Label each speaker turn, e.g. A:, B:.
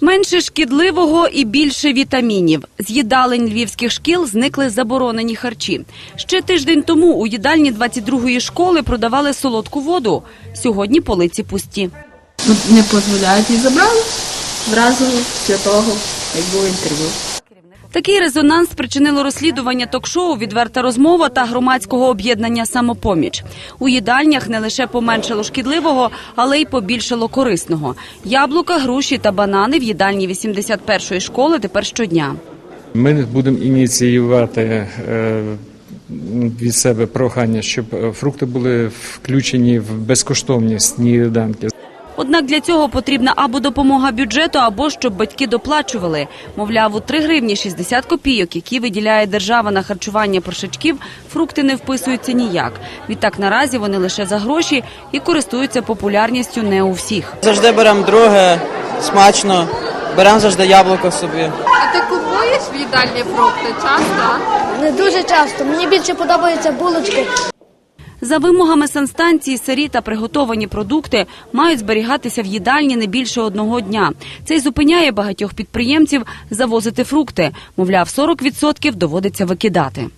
A: Менше шкідливого і більше вітамінів. З їдалень львівських шкіл зникли заборонені харчі. Ще тиждень тому у їдальні 22-ї школи продавали солодку воду. Сьогодні полиці пусті.
B: Не дозволяють і забрали зразу після того, як було інтерв'ю.
A: Такий резонанс спричинило розслідування ток-шоу Відверта розмова та громадського об'єднання Самопоміч. У їдальнях не лише поменшало шкідливого, але й побільшало корисного. Яблука, груші та банани в їдальні 81-ї школи тепер щодня.
C: Ми будемо ініціювати е, від себе прохання, щоб е, фрукти були включені в безкоштовні сніданки.
A: Однак для цього потрібна або допомога бюджету, або щоб батьки доплачували. Мовляв, у 3 гривні 60 копійок, які виділяє держава на харчування першачків, фрукти не вписуються ніяк. Відтак наразі вони лише за гроші і користуються популярністю не у всіх.
D: Завжди беремо друге, смачно, беремо завжди яблуко собі.
B: А ти купуєш в їдальні фрукти часто?
E: Не дуже часто. Мені більше подобаються булочки.
A: За вимогами санстанції, сирі та приготовані продукти мають зберігатися в їдальні не більше одного дня. Це й зупиняє багатьох підприємців завозити фрукти. Мовляв, 40% доводиться викидати.